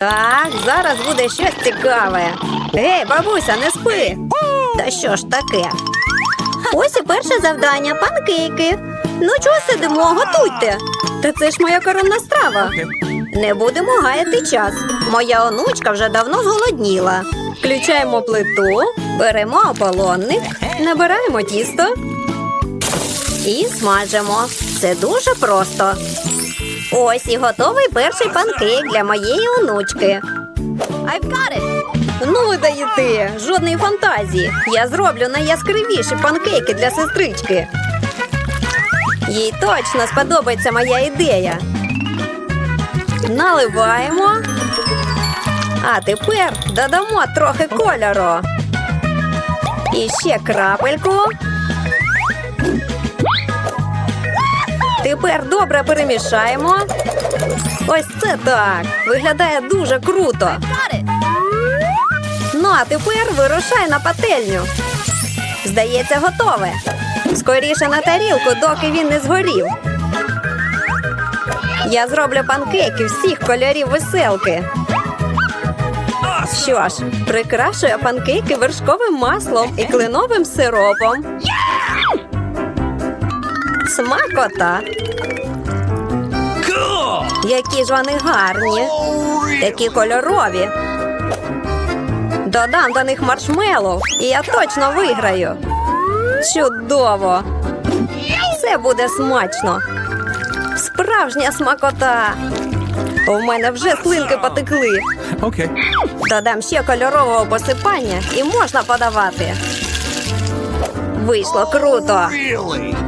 Так, зараз буде щось цікаве. Гей, бабуся, не спи. Та що ж таке? Ось і перше завдання панкейки. Ну чого сидимо, готуйте. Та це ж моя коронна страва. Не будемо гаяти час. Моя онучка вже давно зголодніла. Включаємо плиту, беремо ополонник, набираємо тісто і смажимо. Це дуже просто. Ось і готовий перший панкейк для моєї онучки. I've got it! Ну ви даєте, жодної фантазії. Я зроблю найяскравіші панкейки для сестрички. Їй точно сподобається моя ідея. Наливаємо. А тепер додамо трохи кольору. І ще крапельку. Тепер добре перемішаємо. Ось це так. Виглядає дуже круто. Ну, а тепер вирушай на пательню. Здається, готове. Скоріше на тарілку, доки він не згорів. Я зроблю панкейки всіх кольорів веселки. Що ж, прикрашую панкейки вершковим маслом і кленовим сиропом. Смакота. Які ж вони гарні, такі кольорові. Додам до них маршмеллоу, і я точно виграю. Чудово! Це буде смачно. Справжня смакота. У мене вже слинки потекли. Okay. Додам ще кольорового посипання і можна подавати. Вийшло круто. Really?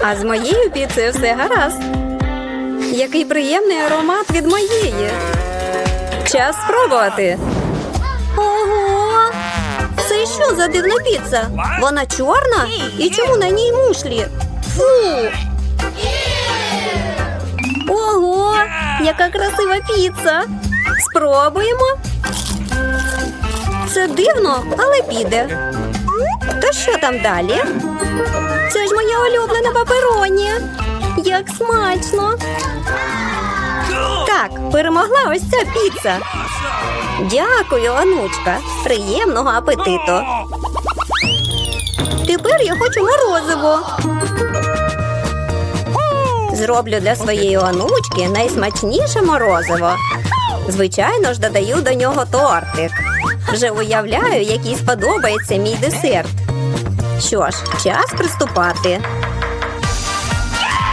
А з моєю піцею все гаразд. Який приємний аромат від моєї. Час спробувати. Ого! Це що за дивна піца? Вона чорна? І чому на ній мушлі? Фу! Ого! Яка красива піца! Спробуємо. Це дивно, але піде. То що там далі? Це ж моя улюблена папероні. Як смачно! Так, перемогла ось ця піца. Дякую, онучка. Приємного апетиту. Тепер я хочу морозиво. Зроблю для своєї онучки найсмачніше морозиво. Звичайно ж, додаю до нього тортик. Вже уявляю, який сподобається мій десерт. Що ж, час приступати.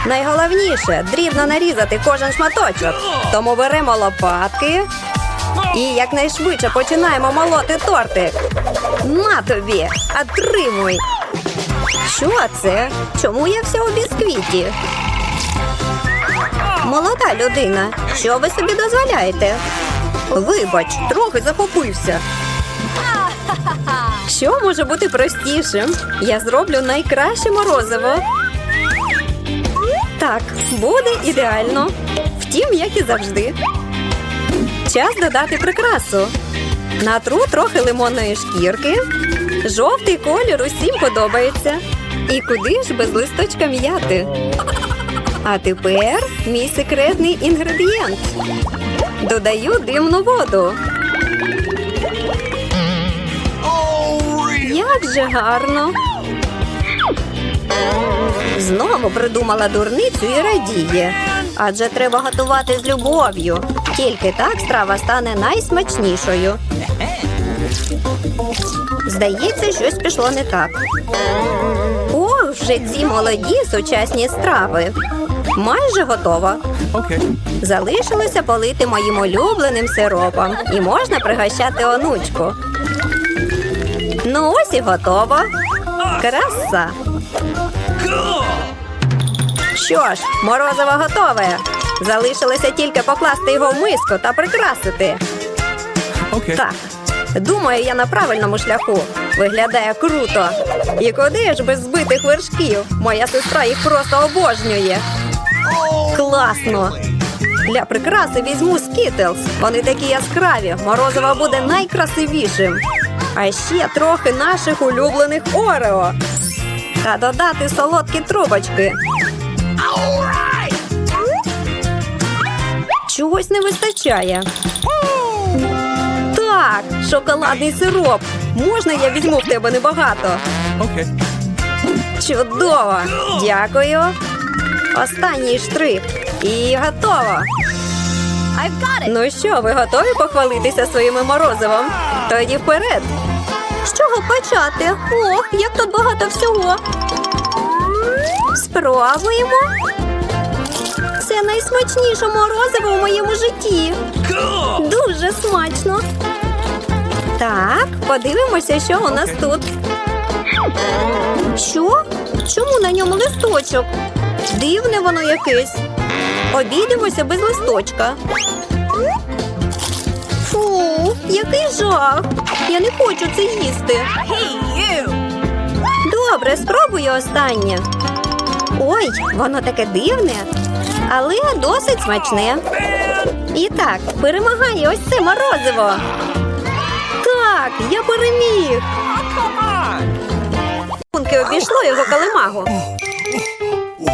Найголовніше дрібно нарізати кожен шматочок. Тому беремо лопатки і якнайшвидше починаємо молоти тортик. На тобі, отримуй. Що це? Чому я вся у бісквіті? Молода людина, що ви собі дозволяєте? Вибач, трохи захопився. Що може бути простішим? Я зроблю найкраще морозиво. Так, буде ідеально. Втім, як і завжди. Час додати прикрасу. Натру трохи лимонної шкірки. Жовтий колір усім подобається. І куди ж без листочка м'яти? А тепер мій секретний інгредієнт. Додаю димну воду. Як же гарно. Знову придумала дурницю і радіє. Адже треба готувати з любов'ю. Тільки так страва стане найсмачнішою. Здається, щось пішло не так. Ох, вже ці молоді сучасні страви. Майже готова. Okay. Залишилося полити моїм улюбленим сиропом і можна пригощати онучку. Ну ось і готово. Краса. Що ж, морозиво готове. Залишилося тільки покласти його в миску та прикрасити. Okay. Так, думаю, я на правильному шляху. Виглядає круто. І куди ж без збитих вершків? Моя сестра їх просто обожнює. Класно! Для прикраси візьму скітлз. Вони такі яскраві. Морозиво буде найкрасивішим. А ще трохи наших улюблених Орео. Та додати солодкі трубочки. Чогось не вистачає. Так, шоколадний сироп. Можна я візьму в тебе небагато? Okay. Чудово! Дякую. Останній штрих. І готово. Ну що, ви готові похвалитися своїми морозивом? Тоді вперед. З чого почати? Ох, як тут багато всього. Спробуємо. Це найсмачніше морозиво в моєму житті. Дуже смачно. Так, подивимося, що у нас тут. Що? Чому на ньому листочок? Дивне воно якесь. Обійдемося без листочка. Фу, який жах. Я не хочу це їсти. Добре, спробую останнє. Ой, воно таке дивне, але досить смачне. І так, перемагає ось це морозиво. Так, я переміг. Пунки обійшло його калимагу.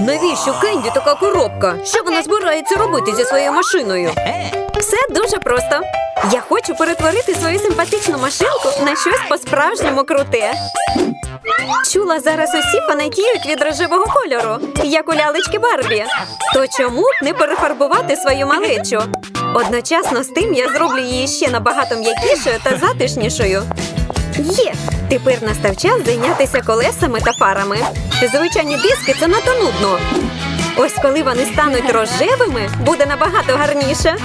Навіщо Кенді така коробка? Що вона збирається робити зі своєю машиною? Все дуже просто. Я хочу перетворити свою симпатичну машинку на щось по-справжньому круте. Чула, зараз усі фанатіють від рожевого кольору, як у лялечки Барбі. То чому б не перефарбувати свою малечу? Одночасно з тим я зроблю її ще набагато м'якішою та затишнішою. Є! Тепер настав час зайнятися колесами та фарами. Звичайні диски це надто нудно. Ось коли вони стануть рожевими, буде набагато гарніше.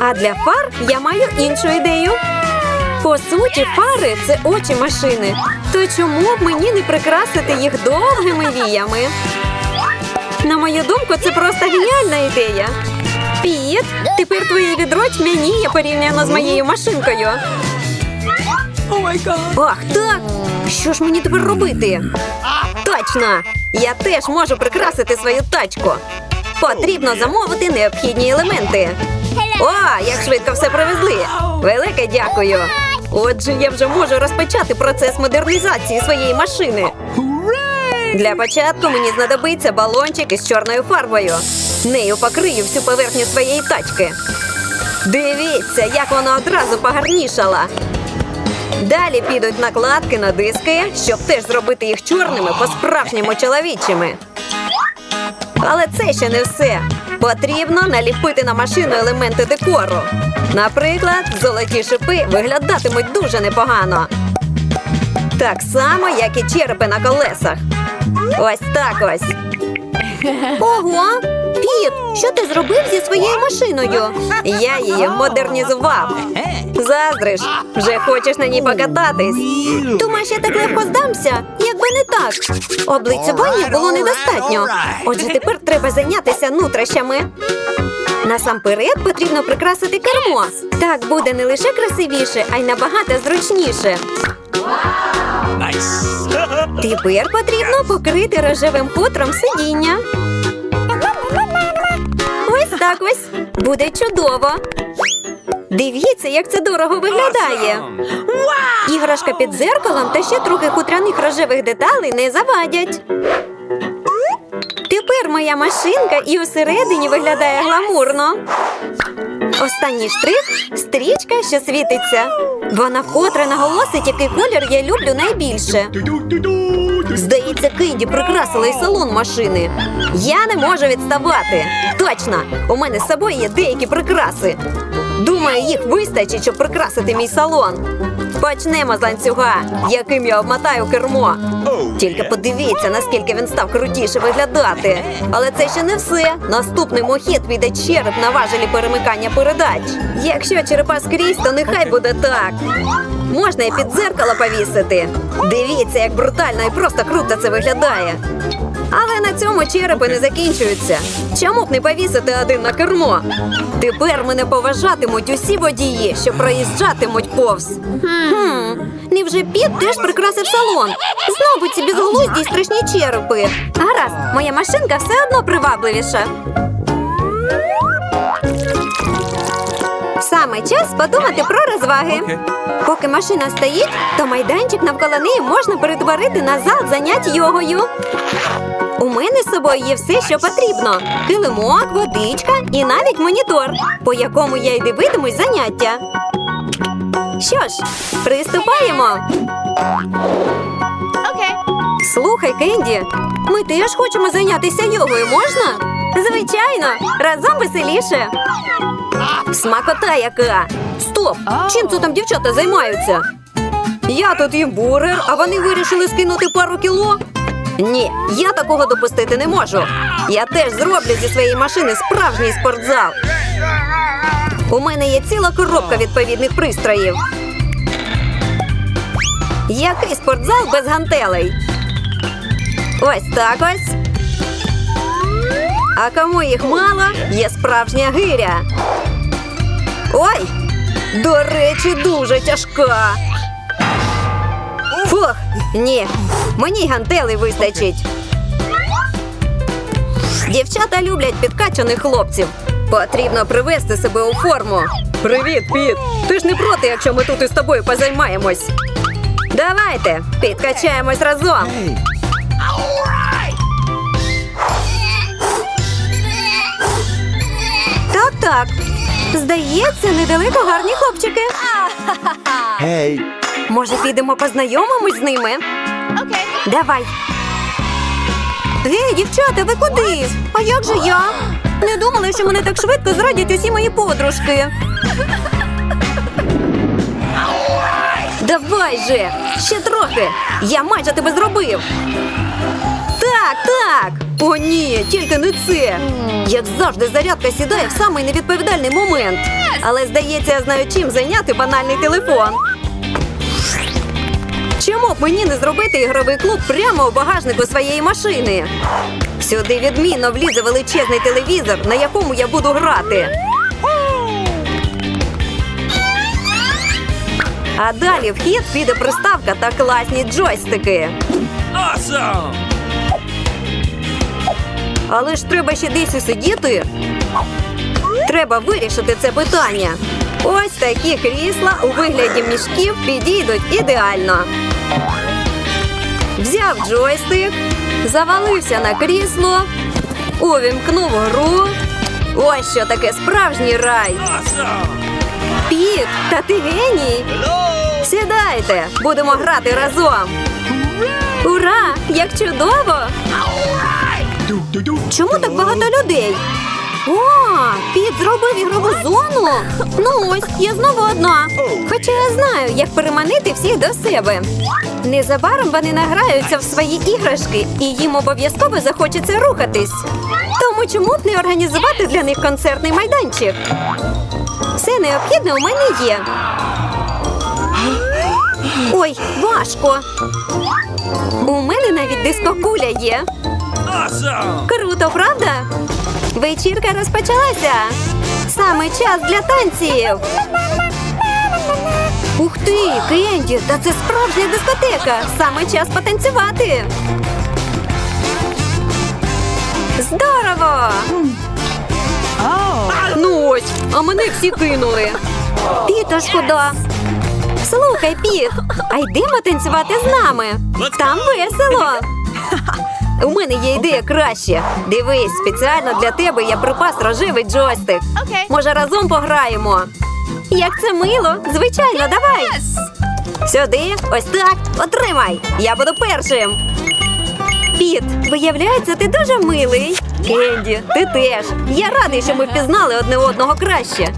А для фар я маю іншу ідею. По суті, фари це очі машини. То чому б мені не прикрасити їх довгими віями? На мою думку, це просто геніальна ідея. Піт, тепер твоє відро тьмяніє порівняно з моєю машинкою. Ах, так! Що ж мені тепер робити? Точно! Я теж можу прикрасити свою тачку. Потрібно замовити необхідні елементи. О, як швидко все привезли! Велике дякую! Отже, я вже можу розпочати процес модернізації своєї машини. Для початку мені знадобиться балончик із чорною фарбою. Нею покрию всю поверхню своєї тачки. Дивіться, як вона одразу погарнішала. Далі підуть накладки на диски, щоб теж зробити їх чорними по-справжньому чоловічими. Але це ще не все. Потрібно наліпити на машину елементи декору. Наприклад, золоті шипи виглядатимуть дуже непогано. Так само, як і черепи на колесах. Ось так ось. Ого! Піт, що ти зробив зі своєю машиною? Я її модернізував. Заздриш, вже хочеш на ній покататись. Думаєш, я так легко здамся? Якби не так. Облицювання було недостатньо. Отже, тепер треба зайнятися нутрощами. Насамперед потрібно прикрасити кермо. Так буде не лише красивіше, а й набагато зручніше. Тепер потрібно покрити рожевим хутром сидіння. Ось так ось. Буде чудово. Дивіться, як це дорого виглядає. Іграшка під зеркалом та ще трохи хутряних рожевих деталей не завадять. Тепер моя машинка і усередині виглядає гламурно. Останній штрих стрічка, що світиться. Вона вкотре наголосить, який колір я люблю найбільше. Здається, Кенді прикрасила і салон машини. Я не можу відставати. Точно, у мене з собою є деякі прикраси. Думаю, їх вистачить, щоб прикрасити мій салон. Почнемо з ланцюга, яким я обмотаю кермо. Тільки подивіться, наскільки він став крутіше виглядати. Але це ще не все. Наступний мохід піде череп на важелі перемикання передач. Якщо черепа скрізь, то нехай буде так. Можна і під дзеркало повісити. Дивіться, як брутально і просто круто це виглядає. Але на цьому черепи не закінчуються. Чому б не повісити один на кермо? Тепер мене поважатимуть усі водії, що проїжджатимуть повз. Хм, невже Піт теж прикрасив салон? Знову ці безглузді й страшні черепи. Гаразд, моя машинка все одно привабливіша. Саме час подумати про розваги. Окей. Поки машина стоїть, то майданчик навколо неї можна перетворити на зал занять йогою. У мене з собою є все, що потрібно: килимок, водичка і навіть монітор, по якому я й дивитимусь заняття. Що ж, приступаємо. Слухай, Кенді, ми теж хочемо зайнятися йогою, можна? Звичайно, разом веселіше. Смакота яка! Стоп! Чим це там дівчата займаються? Я тут їм бургер, а вони вирішили скинути пару кіло. Ні, я такого допустити не можу. Я теж зроблю зі своєї машини справжній спортзал. У мене є ціла коробка відповідних пристроїв. Який спортзал без гантелей? Ось так ось. А кому їх мало, є справжня гиря. Ой! До речі, дуже тяжка. Фух, ні, мені й гантелей вистачить. Дівчата люблять підкачаних хлопців. Потрібно привести себе у форму. Привіт, Піт! Ти ж не проти, якщо ми тут із тобою позаймаємось. Давайте, підкачаємось разом. Так, так. Здається, недалеко гарні хлопчики. Hey. Може, підемо познайомимось з ними? Okay. Давай. Гей, дівчата, ви куди? А як же я? Не думала, що мене так швидко зрадять усі мої подружки. Давай же! Ще трохи! Я майже тебе зробив. Так, так. О, ні, тільки не це. Як завжди, зарядка сідає в самий невідповідальний момент. Але здається, я знаю, чим зайняти банальний телефон. Чому б мені не зробити ігровий клуб прямо у багажнику своєї машини? Сюди відмінно влізе величезний телевізор, на якому я буду грати. А далі в хід піде приставка та класні джойстики. Awesome! Але ж треба ще десь усидіти. Треба вирішити це питання. Ось такі крісла у вигляді мішків підійдуть ідеально. Взяв джойстик, завалився на крісло, увімкнув гру. Ось що таке справжній рай. Піт, та ти геній. Сідайте, будемо грати разом. Ура! Як чудово! Чому так багато людей? О, Піт зробив ігрову зону. Ну ось, я знову одна. Хоча я знаю, як переманити всіх до себе. Незабаром вони награються в свої іграшки, і їм обов'язково захочеться рухатись. Тому чому б не організувати для них концертний майданчик? Все необхідне у мене є. Ой, важко. У мене навіть дискокуля є. Круто, правда? Вечірка розпочалася. Саме час для танців. Ух ти, Кенді, та це справжня дискотека. Саме час потанцювати. Здорово! Ну ось, а мене всі кинули. Піта шкода. Слухай, Піт, а йдемо танцювати з нами. Там весело. У мене є ідея краще. Дивись, спеціально для тебе я припас рожевий джойстик. Okay. Може, разом пограємо? Як це мило! Звичайно, давай! Сюди, ось так, отримай! Я буду першим. Піт, виявляється, ти дуже милий. Кенді, ти теж. Я радий, що ми впізнали одне одного краще.